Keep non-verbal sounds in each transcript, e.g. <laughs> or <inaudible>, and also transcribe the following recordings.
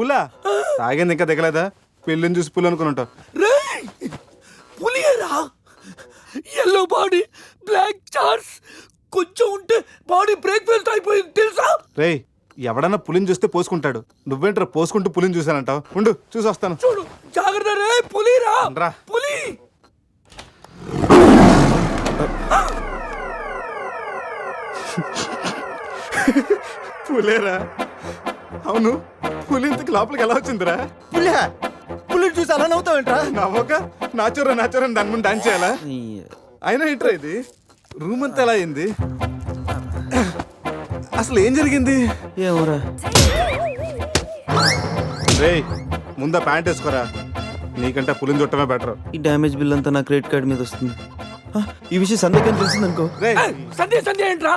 పులి? తాగింది ఇంకా దిగలేదా? పెళ్ళిని చూసి పుల్ అనుకుని ఉంటావు. రే పులిరా ఎల్లో బాడీ బ్లాక్ చార్స్ కొంచెం ఉంటే బాడీ బ్రేక్ ఫెయిల్ అయిపోయింది తెలుసా? రేయ్ ఎవడన్నా పులిని చూస్తే పోసుకుంటాడు. నువ్వేంట్రా పోసుకుంటూ పులిని చూసానంటావు ఉండు చూసి వస్తాను. చూడు జాగ్రత్త రే పులిరా. రా. పులి! పులేరా? అవును పులి ఇంతకు లోపలికి ఎలా వచ్చిందిరా? పులి పులి చూసి అలా నవ్వుతావేంట్రా? నవ్వక నాచురా నాచురా దాని ముందు డాన్స్ చేయాలా? అయినా ఏంట్రా ఇది? రూమ్ అంతా ఎలా అయింది? అసలు ఏం జరిగింది? ఏమోరా రేయ్ ముందా ప్యాంట్ వేసుకోరా? నీకంటే పులిని చుట్టమే బెటర్ ఈ డ్యామేజ్ బిల్ అంతా నా క్రెడిట్ కార్డ్ మీద వస్తుంది. ఆ, ఈ విషయం సందేహం తెలిసింది అనుకో సంధ్య సంధ్య ఏంట్రా?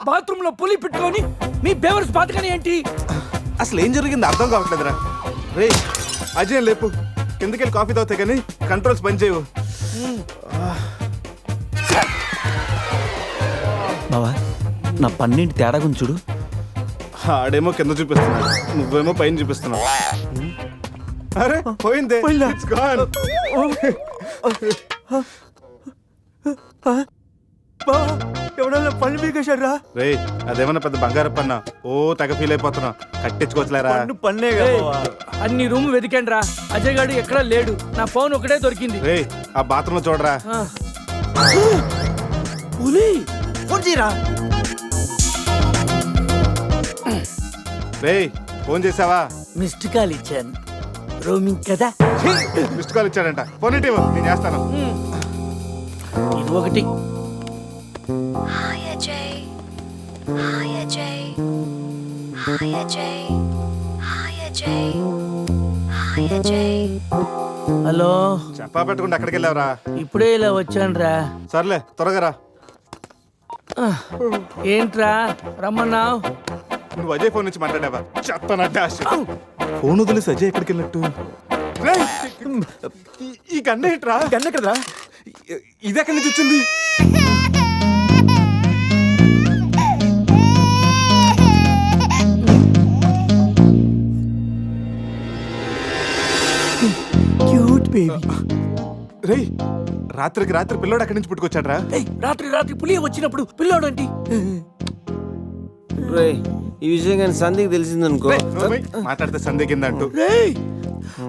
బాత్రూమ్లో పులి పెట్టుకొని మీ బేవర్స్ బాతకని ఏంటి? అసలు ఏం జరిగింది అర్థం కావట్లేదురా. రేయ్ అజయ్ లేపు. కిందకెళ్ళి కాఫీ తాగుతాయి కానీ కంట్రోల్స్ పని చేయవు. బావా నా పన్నీటి తేడా గురించి చూడు. ఆడేమో కింద చూపిస్తున్నాడు నువ్వేమో పైన చూపిస్తున్నావు అరే పోయిందే. gone. <laughs> బావా ఎవడన్నా పళ్ళు పీకేశాడ్రా? రేయ్ అదేమన్నా పెద్ద బంగారు పన్న? ఓ తెగ ఫీల్ అయిపోతున్నా. కట్టించుకోవచ్చులేరా? పన్ను అన్ని రూమ్ వెతికండి రా అజయ్ గాడు ఎక్కడా లేడు. నా ఫోన్ ఒకటే దొరికింది. రేయ్ ఆ బాత్రూమ్లో చూడరా. ఆ. పులి ఫోన్ చేయరా? రేయ్ ఫోన్ చేసావా? మిస్డ్ కాల్ ఇచ్చాను. రోమింగ్ కదా? మిస్డ్ కాల్ ఇచ్చాడంట. ఫోన్ ఇటీవ్ నేను చేస్తాను. ఇది ఒకటి. హలో. చెప్పా పెట్టుకుంటే అక్కడికి వెళ్ళావరా. ఇప్పుడే ఇలా వచ్చాను రా సర్లే త్వరగా రా. ఏంట్రా? రమ్మన్నావు నువ్వు అజయ్ ఫోన్ నుంచి మాట్లాడావా? చెత్తనట్టే ఫోన్ వదిలేసి అజయ్ ఎక్కడికి వెళ్ళినట్టు? ఈ- గన్న ఏంట్రా? గన్న ఇ- ఇది ఎక్కడి నుంచి వచ్చింది? Cute baby. రేయ్ రాత్రికి రాత్రి పిల్లోడు అక్కడి నుంచి పుట్టుకొచ్చాడ్రా? రాత్రి రాత్రి పులి వచ్చినప్పుడు పిల్లోడంటి రే ఈ విషయం కానీ సంధికి తెలిసిందనుకో. రేయ్, నోర్మై, మాట్లాడితే సందేహిందంటూ రేయ్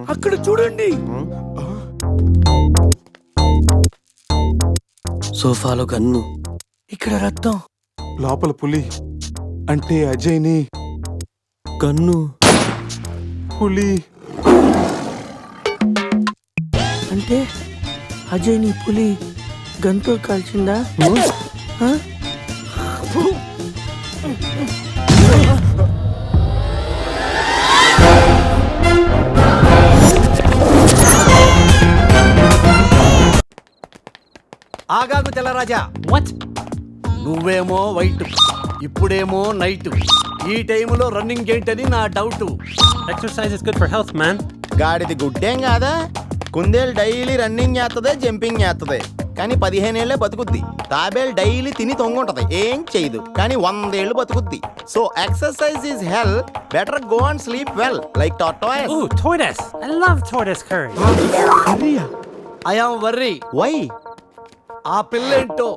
అక్కడ చూడండి. సోఫాలో గన్ను ఇక్కడ రక్తం. లోపల పులి. అంటే అజయ్ని. గన్ను పులి. అంటే అజయ్ నీ పులి గంతో కాల్చిందా? ఆగాగు తెల్లరాజా. వాట్ నువ్వేమో వైట్ ఇప్పుడేమో నైట్. ఈ టైంలో రన్నింగ్ ఏంటని నా doubt. Exercise is good for health, man. గాడిది గుడ్డేం కాదా? కుందేలు డైలీ రన్నింగ్ చేస్తుంది జంపింగ్ చేస్తుంది కానీ పదిహేనేళ్ళే బతుకుద్ది. తాబేలు డైలీ తిని తొంగుంటది. ఏం చేయదు. కానీ వందేళ్ళు బతుకుద్ది. So exercise is health better go and sleep well like టాటాయ్ Ooh, tortoise. I love tortoise curry. I am worry why ఆ పిల్లేంటో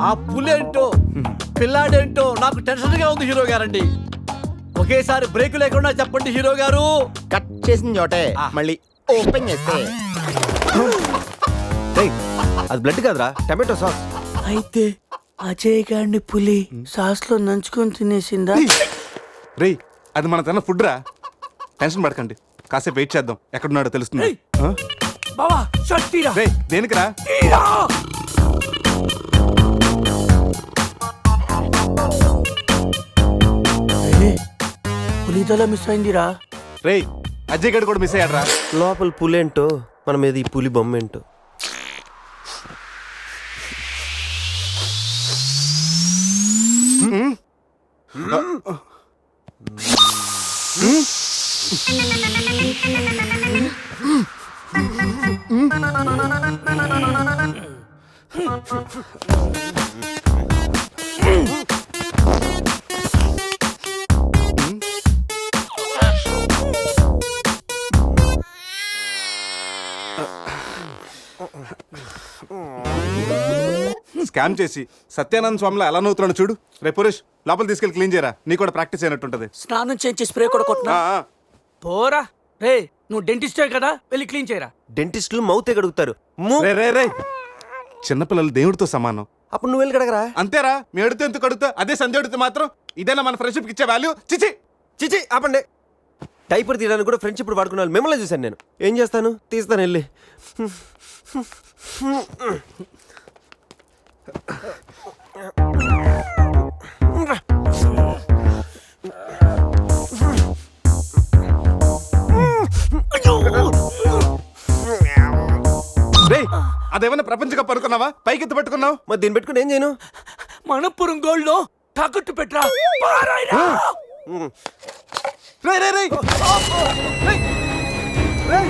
ఆ పులేంటో పిల్లాడేంటో నాకు టెన్షన్గా ఉంది హీరో గారండి. ఒకేసారి బ్రేక్ లేకుండా చెప్పండి హీరో గారు. కట్ చేసిన చోటే. మళ్ళీ ఓపెన్ చేస్తే. అది బ్లడ్ కదరా టమాటో సాస్. అయితే అజయ్ గారిని పులి సాస్లో నంచుకొని తినేసిందా? రేయ్ అది మన తన ఫుడ్ రా టెన్షన్ పడకండి కాసేపు వెయిట్ చేద్దాం ఎక్కడున్నాడో తెలుస్తుంది. బావా షర్ట్ తీరా? రే దేనికిరా? తీరా! ఏ, మిస్ అయిందిరా. రేయ్ అజయ్ గడు కూడా మిస్ అయ్యాడ్రా. లోపల పులేంటో మన మీద ఈ పులి బొమ్మ ఏంటో స్కామ్ చేసి సత్యానంద స్వామిలో ఎలా నవ్వుతున్నాడు చూడు. రే పురేష్ లోపల తీసుకెళ్ళి క్లీన్ చేయరా. నీ కూడా ప్రాక్టీస్ అయినట్టుంటది. స్నానం చేయించి స్ప్రే కూడా కొట్టినా. పోరా. రే నువ్వు డెంటిస్టే కదా వెళ్ళి క్లీన్ చేయరా. డెంటిస్టులు మౌతే కడుగుతారు మూ రే రే రే. చిన్నపిల్లలు దేవుడితో సమానం. అప్పుడు నువ్వు వెళ్ళి కడగరా? అంతేరా మీ అడితే ఎందుకు అడుగుతా? అదే సంధ్య అడిగితే మాత్రం ఇదేనా మన ఫ్రెండ్షిప్ ఇచ్చే వాల్యూ చిచి! చిచి ఆపండి. డైపర్ తీయడానికి కూడా ఫ్రెండ్షిప్ వాడుకున్నాను మిమ్మల్ని చూశాను నేను. ఏం చేస్తాను? తీస్తాను వెళ్ళి. రే అదేమన్నా ప్రపంచ కప్ అనుకున్నావా పైకి ఎత్తి పట్టుకున్నావు మరి దీన్ని పెట్టుకుని ఏం చేయను మనపురం గోల్డ్లో తాకట్టు పెట్టరా పారాయిరా. రే రే రే రేయ్! రేయ్!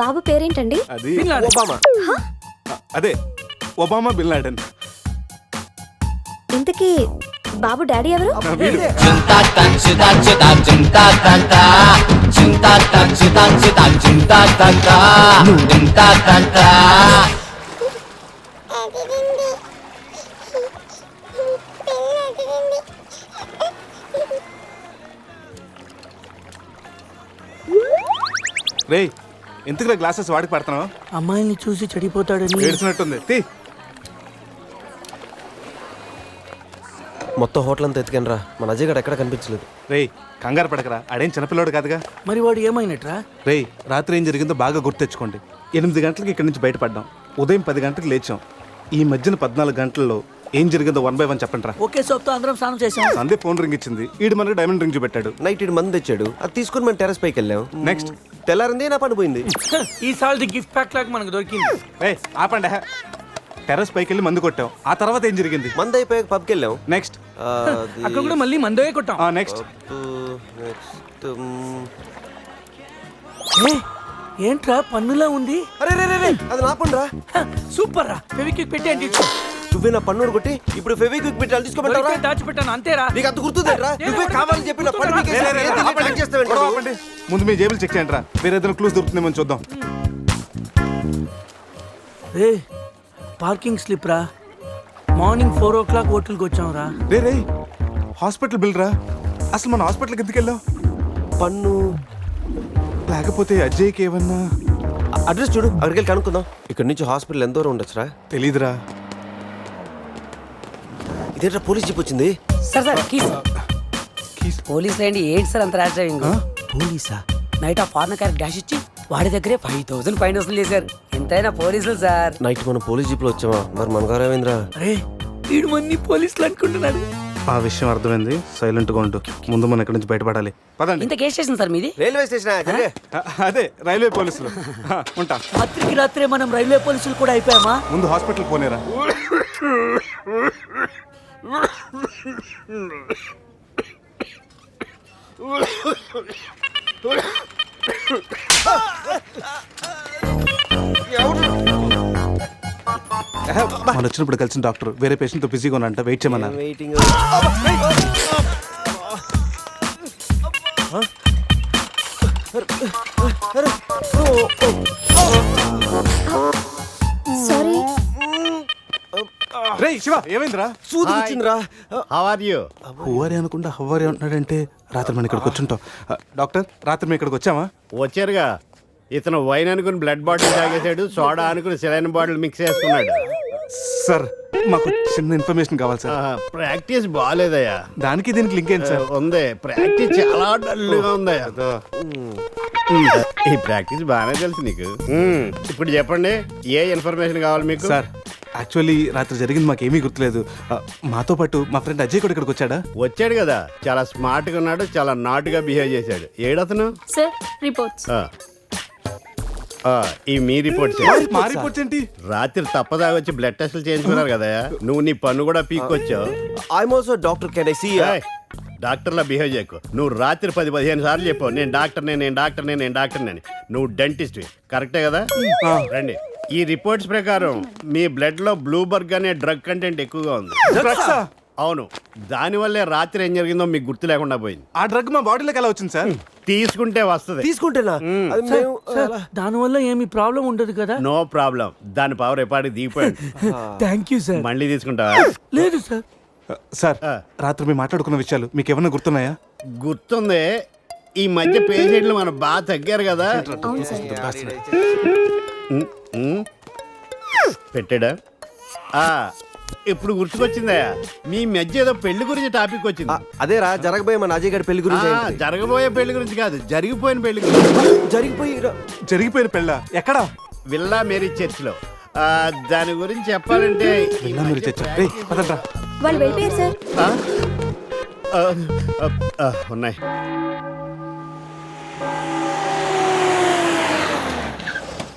బాబు పేరేంటండి? అది బిన్ లాడెన్. ఒబామా. అదే ఒబామా బిన్ లాడెన్ ఇంతకీ బాబు డాడీ ఎవరు? ఆ, వీడు. రే ఎందుకు గ్లాసెస్ వాడికి పడుతున్నావు? అమ్మాయిని చూసి చెడిపోతాడని. ఏడ్చినట్టుంది. తీ. మొత్తం హోటల్ అంతా ఎత్తుకాను రా మన అజయ్ గడ ఎక్కడ కనిపించలేదు. రేయ్ కంగారు పడకరా. ఆడేం చిన్నపిల్లోడు కాదుగా. మరి వాడు ఏమైనట్రా? రేయ్ రాత్రి ఏం జరిగిందో బాగా గుర్తెచ్చుకోండి ఎనిమిది గంటలకు ఇక్కడి నుంచి బయటపడ్డాం. ఉదయం పది గంటలకు లేచాం. ఈ మధ్యన పద్నాలుగు గంటల్లో ఏం జరిగిందో వన్ బై వన్ చెప్పండి రా. ఒకే సోప్తో అందరం స్నానం చేసాం సందే ఫోన్ రింగ్ ఇచ్చింది. ఈడు మనకి డైమండ్ రింగ్ చూపెట్టాడు. నైట్ ఇటు మంది తెచ్చాడు. అది తీసుకుని మనం టెరస్ పైకి వెళ్ళాం. నెక్స్ట్ తెల్లారింది నా పని పోయింది. ఈ సాల్ది గిఫ్ట్ ప్యాక్ లాగా మనకు దొరికింది. రే ఆపండి. టెర్రస్ పైకి వెళ్ళి మందు కొట్టాం. ఆ తర్వాత ఏం జరిగింది? మంది అయిపోయాక పబ్కి వెళ్ళాం. నెక్స్ట్ అది- అక్కడ కూడా మళ్ళీ మందోయే కొట్టాం. ఆ నెక్స్ట్ మ్, ఏ, ఏంట్రా పన్నులా ఉంది? అరే రే రే రే అది నా పని రా హ, సూపర్ రా ఫెవిక్విక్ పెట్టి అంటే నువ్వే నా పన్ను కొట్టి ఇప్పుడు ఫెవిక్విక్ పెట్టి తీసుకోమంటారా దాచిపెట్టాను అంతేరా. నీకు అంత గుర్తుందేట్రా? నువ్వే కావాలని చెప్పి నా పన్ను. ముందు మీ జేబులు చెక్ చేయండి రా వేరే ఏదైనా క్లూస్ దొరుకుతుందేమో చూద్దాం. రే పార్కింగ్ స్లిప్ రా మార్నింగ్ ఫోర్ ఓ క్లాక్ హోటల్కి వచ్చాం రా రే రే హాస్పిటల్ బిల్ రా అసలు మన హాస్పిటల్కి ఎందుకు వెళ్ళావు? పన్ను. లేకపోతే అజయ్కి ఏమన్నా? అడ్రస్ చూడు అక్కడికి వెళ్ళి కనుక్కుందాం. ఇక్కడ నుంచి హాస్పిటల్ ఎంత దూరం ఉండొచ్చురా? తెలీదురా. ఇదేంట్రా పోలీస్ జీప్ వచ్చింది? Sir sir keys. కీస్. పోలీసులు ఏంటి ఏంటి సార్ అంత ర్యాష్ డ్రైవింగ్? పోలీసా? నైట్ ఆ ఫారెన్ కార్ డాష్ ఇచ్చి వాడి దగ్గరే ఫైవ్ థౌసండ్ ఫైన్ వసూలు చేశారు. ఎంతైనా పోలీసులు సార్. నైట్ మనం పోలీస్ జీప్లో వచ్చామా? మరి మన గారు ఏమైందిరా? అరే వీడు మంది పోలీసులు అనుకుంటున్నాడు. ఆ విషయం అర్థమైంది. సైలెంట్గా ఉండు. ముందు మనం ఇక్కడి నుంచి బయటపడాలి. పదండి. ఇంత కేసు స్టేషన్ సార్ మీది? Railway station? అదే రైల్వే పోలీసులు. ఉంటా. రాత్రికి రాత్రే మనం రైల్వే పోలీసులు కూడా అయిపోయామా? ముందు హాస్పిటల్ పోనేరా. మనం వచ్చినప్పుడు కలిసిన డాక్టర్ వేరే పేషెంట్తో బిజీగా ఉన్నంట వెయిట్ చేయమన్నారు. వెయిటింగ్ రే శివ ఏమైందిరా? సూది వచ్చిందిరా హౌ ఆర్ యూ హువారి అనుకుంటా? హువారి అంటున్నాడంటే రాత్రి మనం ఇక్కడికి వచ్చుంటాం. డాక్టర్ రాత్రి మేము ఇక్కడికి వచ్చామా? వచ్చారుగా. ఇతను వైన్ అనుకుని బ్లడ్ బాటిల్ తాగేశాడు సోడా అనుకుని సెలైన్ బాటిల్ మిక్స్ చేసుకున్నాడు. సార్ మాకు చిన్న ఇన్ఫర్మేషన్ కావాలి సార్ ప్రాక్టీస్ బాగాలేదయ్యా దానికి దీనికి లింక్ ఏంటి సార్ ఉంది. ప్రాక్టీస్ చాలా డల్గా ఉందయ్యా. ఉమ్, ఈ ప్రాక్టీస్ బాగానే తెలుసు నీకు. ఉమ్, ఇప్పుడు చెప్పండి ఏ ఇన్ఫర్మేషన్ కావాలి మీకు? సార్ యాక్చువల్లీ రాత్రి జరిగింది మాకు ఏమీ గుర్తులేదు. ఆ, మాతో పాటు మా ఫ్రెండ్ అజయ్ కూడా ఇక్కడికి వచ్చాడా? వచ్చాడు కదా. చాలా స్మార్ట్గా ఉన్నాడు చాలా నాటుగా బిహేవ్ చేశాడు. ఏడతను సార్ రిపోర్ట్స్ ఆ. ఆ, ఈ మీ రిపోర్ట్స్ మా రిపోర్ట్స్ ఏంటి? రాత్రి తప్పదాగా వచ్చి బ్లడ్ టెస్ట్లు చేయించుకున్నారు కదా. నువ్వు నీ పన్ను కూడా పీక్కొచ్చావు. I'm also doctor can I see ఏయ్, డాక్టర్లా బిహేవ్ చేయకు. నువ్వు రాత్రి పది పదిహేను సార్లు చెప్పావు. నేను డాక్టర్నే నేను డాక్టర్నే నేను డాక్టర్నే అని. నువ్వు డెంటిస్ట్ కరెక్టే కదా? రండి. ఈ రిపోర్ట్స్ ప్రకారం మీ బ్లడ్లో బ్లూబర్గ్ అనే డ్రగ్ కంటెంట్ ఎక్కువగా ఉంది. డ్రగ్సా అవును. దానివల్లే రాత్రి ఏం జరిగిందో మీకు గుర్తు లేకుండా పోయింది. ఆ డ్రగ్ మా బాడీలోకి ఎలా వచ్చింది సార్? తీసుకుంటే వస్తుంది. తీసుకుంటేనా? అది మేము సార్ దానివల్ల ఏమి ప్రాబ్లం ఉండదు కదా? No problem. దాని పవర్ ఎప్పటికి దిగిపోయాడు. థ్యాంక్ యూ సార్ మళ్ళీ తీసుకుంటావా? లేదు సార్. సార్. రాత్రి మేము మాట్లాడుకున్న విషయాలు మీకు ఏమన్నా గుర్తున్నాయా? గుర్తుంది. ఈ మధ్య పేషెంట్లు మనం బాగా తగ్గారు కదా. పెట్టాడా? ఆ, ఇప్పుడు గుర్తుకొచ్చిందా? మీ మధ్య ఏదో పెళ్ళి గురించి టాపిక్ వచ్చింది. అదేరా జరగబోయే మన అజయ్ గారి పెళ్ళి గురించి? జరగబోయే పెళ్ళి గురించి కాదు జరిగిపోయిన పెళ్ళి గురించి. జరిగిపోయి జరిగిపోయిన పెళ్ళ? ఎక్కడా? విల్లా మేరీ చర్చ్లో ఆ, దాని గురించి చెప్పాలంటే మీరు వాళ్ళు వెళ్ళిపోయారు సార్. ఉన్నాయి.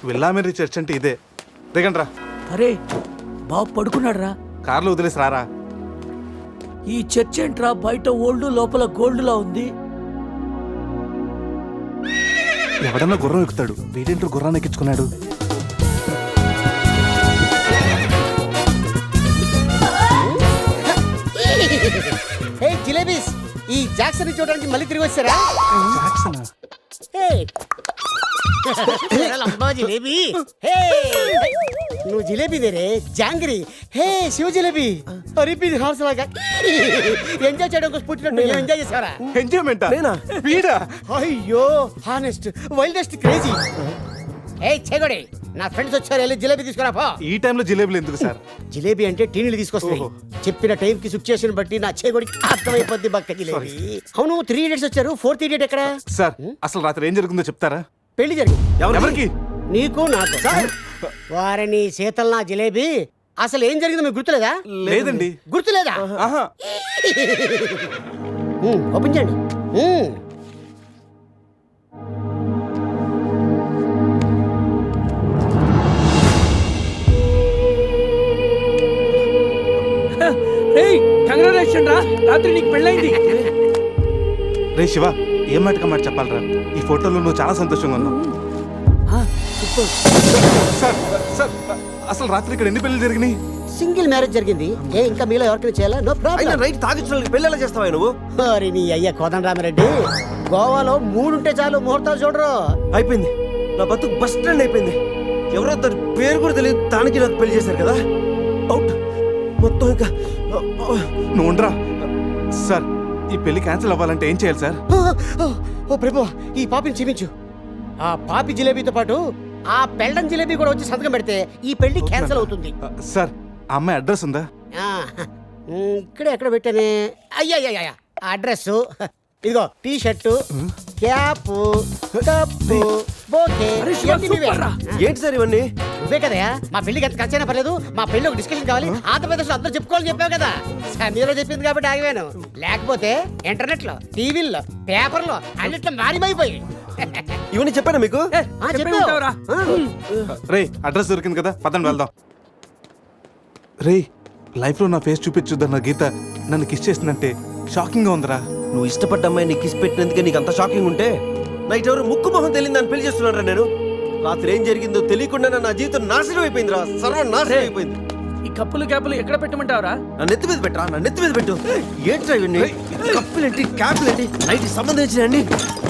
వెళ్ళామేరి చర్చ్ అంటే ఇదే. దిగండ్రా. అరే బాబు పడుకున్నాడు రా కార్లో వదిలేసి రారా. ఈ చర్చ్ ఏంట్రా? బయట ఓల్డ్ లోపల గోల్డ్ లా ఉంది. ఎవడన్నా గుర్రం ఎక్కుతాడు. వీడేంటో గుర్రాన్ని ఎక్కించుకున్నాడు? <laughs> హే జిలేబీస్ ఈ జాక్సన్ చూడడానికి మళ్ళీ తిరిగి వచ్చారా? జాక్సనా? లంబా జిలేబీ హే నువ్వు jalebi దేరే jangiri hey Shiva jalebi repeat horse లాగా ఎంజాయ్ చేయడం కోసం పుట్టినట్టు ఎంజాయ్ చేసారా ఎంజాయ్మెంటా నేనా? వీడా అయ్యో హానెస్ట్ వైల్డెస్ట్ క్రేజీ ఏ చెగొడి నా ఫ్రెండ్స్ వచ్చారు వెళ్ళి జిలేబీ తీసుకురా పో ఈ టైంలో జిలేబులు ఎందుకు సార్? జిలేబీ అంటే టీనీలు తీసుకొస్తాయి. చెప్పిన టైం కి సిచ్యుయేషన్ బట్టి నా చేగొడికి అర్థమైపోద్ది బక్క జిలేబీ. అవును త్రీ ఇడియట్స్ వచ్చారు. ఫోర్త్ ఇడియట్ ఎక్కడ? సార్ అసలు రాత్రి ఏం జరుగుతుందో చెప్తారా? పెళ్ళి జరిగింది. ఎవరికి? నీకు నాకు. వారిని శీతల్ నా జిలేబీ. అసలు ఏం జరిగిందో మీకు గుర్తులేదా? లేదండి. గుర్తులేదా? ఓపెన్ చేయండి కంగ్రాచులేషన్ రా రాత్రి నీకు పెళ్ళైంది రే శివ. ఏం మాటగా మాట చెప్పాలరా? ఈ ఫోటోలో నువ్వు చాలా సంతోషంగా ఉన్నావు. సార్ సార్ అసలు రాత్రి ఇక్కడ ఎన్ని పెళ్ళి జరిగినాయి? సింగిల్ మ్యారేజ్ జరిగింది. ఏ ఇంకా మీలో ఎవరికైనా చేయాలా? నో అయినా ప్రాబ్లం రైట్ తాగించిన పెళ్ళి ఎలా చేస్తావా నువ్వు? మరి నీ అయ్య కోదండరామరెడ్డి గోవాలో మూడుంటే చాలు ముహూర్తాలు చూడరు. అయిపోయింది. నా బతుకు బస్ స్టాండ్ అయిపోయింది. ఎవరో తన పేరు కూడా తెలియదు దానికి నాకు పెళ్ళి చేశారు కదా. అవుట్. మొత్తం ఇంకా నువ్వు ఉండరా? సార్ ఈ పెళ్ళి క్యాన్సిల్ అవ్వాలంటే ఏం చేయాలి సార్? ఓ, ప్రభు ఈ పాపిని చూపించు ఆ పాపి జిలేబీతో పాటు ఆ పెళ్ళం జిలేబీ కూడా వచ్చి సంతకం పెడితే ఈ పెళ్ళి క్యాన్సిల్ అవుతుంది. సార్ ఆ అమ్మాయి అడ్రస్ ఉందా? ఇక్కడే ఎక్కడ పెట్టానే? అయ్యా అడ్రస్. ఇదిగో T shirt cap cup bouquet. ఏంటి సార్ ఇవన్నీ? నువ్వే కదయా మా పెళ్ళికి ఎంత ఖర్చైనా పర్లేదు మా పెళ్ళి ఒక డిస్కషన్ కావాలి. ఆంధ్రప్రదేశ్లో అందరూ చెప్పుకోవాలని చెప్పావు కదా. సమీరో చెప్పింది కాబట్టి ఆగిపోయాను. లేకపోతే ఇంటర్నెట్లో టీవీల్లో పేపర్లో అన్నిట్లో మారిమైపోయి ఇవన్నీ చెప్పానా మీకు. రే అడ్రస్ దొరికింది కదా పదండి వెళ్దాం. రే లైఫ్లో నా ఫేస్ చూపించుద్దన్న గీత నన్ను కిస్ చేసిందంటే షాకింగ్గా ఉందిరా. నువ్వు ఇష్టపడ్డ అమ్మాయి నీకు కిస్ పెట్టినందుకే నీకు అంత షాకింగ్ ఉంటే నైట్ ఎవరు ముక్కు మొహం తెలియదు అని పెళ్ళి చేస్తున్నారా నేను? రాత్రి ఏం జరిగిందో తెలియకుండా నా జీవితం నాశనం అయిపోయిందిరా. సర్వం నాశనం అయిపోయింది. ఈ కప్పులు క్యాపులు ఎక్కడ పెట్టమంటావురా? నా నెత్తి మీద పెట్టరా? నా నెత్తి మీద పెట్టు. ఏంట్రా ఇవన్నీ? కప్పులేంటి క్యాపులేంటి? నైట్ సంబంధించిన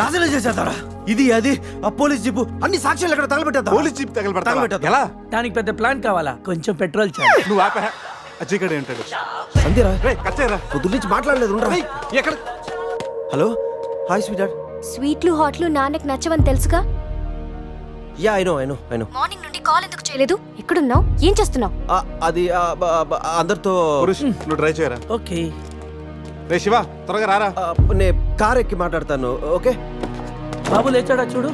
నాశనం చేసేస్తారా ఇది అది ఆ పోలీస్ జీపు అన్ని సాక్ష్యాలు ఎక్కడ తగలబెట్టేద్దా? Police jeep తగలబెట్టేద్దా? ఎలా? దానికి పెద్ద ప్లాన్ కావాలా? కొంచెం పెట్రోల్ చాలు. నువ్వు ఆపా. అజయ్ గడే ఉంటాడు అంతేరా రే కచ్చేరా పొద్దు నుంచి మాట్లాడలేదు ఉండరా. ఎక్కడ? హలో? హాయ్ స్వీట్ స్వీట్లు హాట్లు నాన్నకి నచ్చవని తెలుసుగా? Yeah I know I know I know morning నుండి కాల్ ఎందుకు చేయలేదు? ఎక్కడున్నావు? ఏం చేస్తున్నావు? అది ఆ, బ- బ- అందరితో పురుష్ నువ్వు ట్రై చేయరా? ఓకే. రే శివ త్వరగా రారా? ఆ, నేను కార్ ఎక్కి మాట్లాడతాను ఓకే? బాబు లేచాడా చూడు?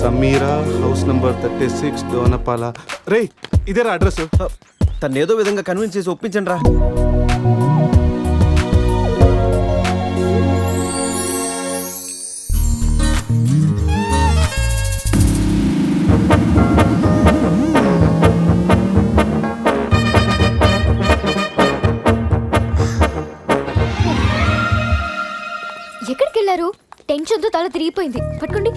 Sameera house number thirty six Donapala. రే ఇదేరా అడ్రస్? తను ఏదో విధంగా కన్విన్స్ చేసి ఒప్పించండి రా. ఎక్కడికి వెళ్ళారు టెన్షన్తో తల తిరిగిపోయింది. పట్టుకోండి.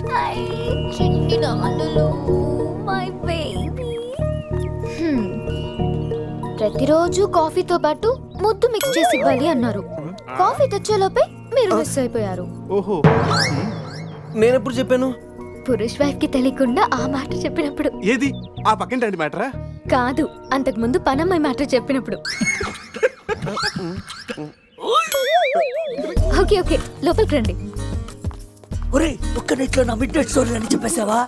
ప్రతిరోజు కాఫీతో పాటు ముద్దు మిక్స్ చేసి ఇవ్వాలి అన్నారు. కాఫీ తెచ్చేలోపే మీరు మిస్ అయిపోయారు. ఓహో. నేను ఎప్పుడు చెప్పాను? పురుష్ వైఫ్కి తెలియకుండా ఆ మాట చెప్పినప్పుడు. ఏది? ఆ పక్కింటి మ్యాటరా? కాదు అంతకు ముందు పనమ్మాయి మాట చెప్పినప్పుడు. ఓకే ఓకే లోపలికి రండి. ఒరే ఒక్క నెట్లో నా మిడ్ నైట్ స్టోరీ అని చెప్పేశావా?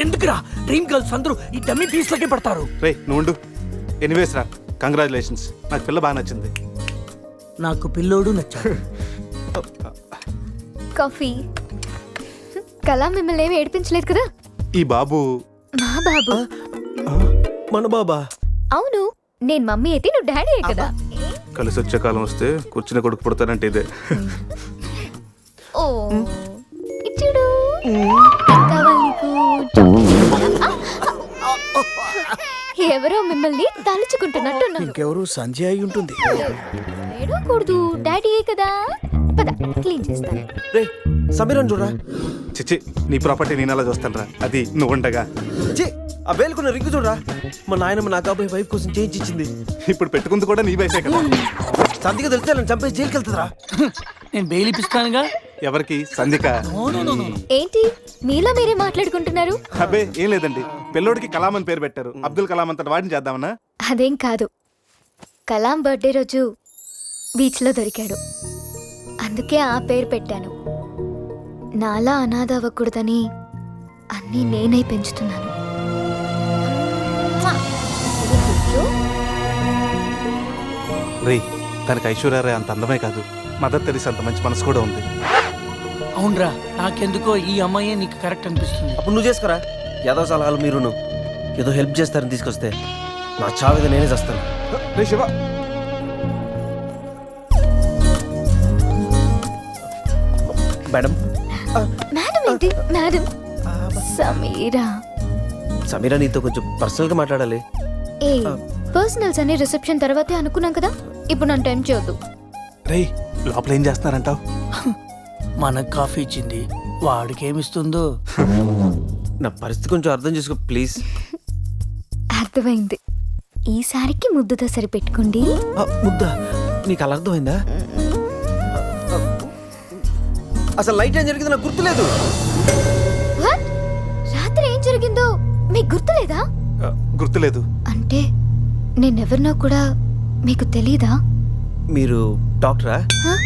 ఎందుకురా? డ్రీమ్ గర్ల్స్ అందరూ ఈ డమ్మీ పీస్లకే పడతారు. రే నువ్వు ఉండు. ఎనీవేస్ రా కంగ్రాచులేషన్స్ నాకు పిల్ల బాగా నచ్చింది. నాకు పిల్లోడు నచ్చాడు. కాఫీ. కళా మిమ్మల్ని ఏమి ఏడిపించలేదు కదా? ఈ బాబు మా బాబు. మన బాబా. అవును నేను మమ్మీ అయితే నువ్వు డాడీ కదా. కలిసి వచ్చే కాలం వస్తే కూర్చుని కొడుకు పుడతానంటే ఇదే. ఓ ఇచ్చుడు. ఎవరో మిమ్మల్ని తలుచుకుంటున్నట్టున్నారు. ఇంకెవరు సంజయ్ అయి ఉంటుంది. ఏడవకూడదు. డాడీ కదా? పద క్లీన్ చేస్తాను. రే సమీరన్ చూడరా? చిచి నీ ప్రాపర్టీ నేను అలా చూస్తాను రా అది నువ్వు ఉండగా. ఛీ, ఆ వేలుకున్న రింగు చూడరా? మా నాయనమ్మ నా కాబోయే వైఫ్ కోసం చేయించి ఇచ్చింది. ఇప్పుడు పెట్టుకుంది కూడా నీ వైఫే కదా. సంతిగా తెలిస్తే నన్ను చంపేసి జైలుకి వెళ్తుందిరా నేను బెయిల్ ఇప్పిస్తానుగా. ఎవరికి? సంధిక ఏంటి? మీలో మీరే మాట్లాడుకుంటున్నారు? అబ్బే ఏం లేదండి. పిల్లోడికి కలాం అని పేరు పెట్టారు. అబ్దుల్ కలాం అంతటి వాడిని చేద్దామన్నా అదేం కాదు. కలాం బర్త్డే రోజు బీచ్లో దొరికాడు. అందుకే ఆ పేరు పెట్టాను. నాలా అనాథ అవ్వకూడదని అన్నీ నేనే పెంచుతున్నాను. రే తనకి ఐశ్వర్య అంత అందమే కాదు. మదర్ తెరిసి అంత మంచి మనసు కూడా ఉంది. అవునరా నాకెందుకో ఈ అమ్మాయి నీకు కరెక్ట్ అనిపిస్తుంది. అప్పుడు నువ్వు చేసుకోరా. ఏదో సలహాలు మీరును. ఏదో హెల్ప్ చేస్తారని తీసుకొస్తే నా చావిద నేనే చేస్తాను. రే శివ. మేడం. మేడం ఏంటి? మేడం సమీరా. సమీరా నీతో కొంచెం పర్సనల్గా మాట్లాడాలి. ఏ పర్సనల్స్ అనే రిసెప్షన్ తర్వాతే అనుకున్నాం కదా? ఇప్పుడు నన్ను టైం చేయొద్దు. రే లోపల ఏం చేస్తున్నారంటావు? <laughs> మనకు కాఫీ ఇచ్చింది వాడికి ఏమిస్తుందో నా పరిస్థితి కొంచెం అర్థం చేసుకో ప్లీజ్. అర్థమైంది. ఈసారికి ముద్దుతో సరిపెట్టుకోండి. ముద్ద? నీకు అలా అర్థమైందా? అసలు లైట్ ఏం జరిగింది నాకు గుర్తులేదు. What? రాత్రి ఏం జరిగిందో మీకు గుర్తులేదా? ఆ, గుర్తులేదు. అంటే నేనెవరినో కూడా మీకు తెలీదా? మీరు డాక్టరా? హ?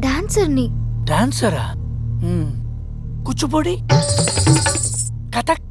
డాన్సర్ని. డాన్సరా? కూచిపూడి కథక్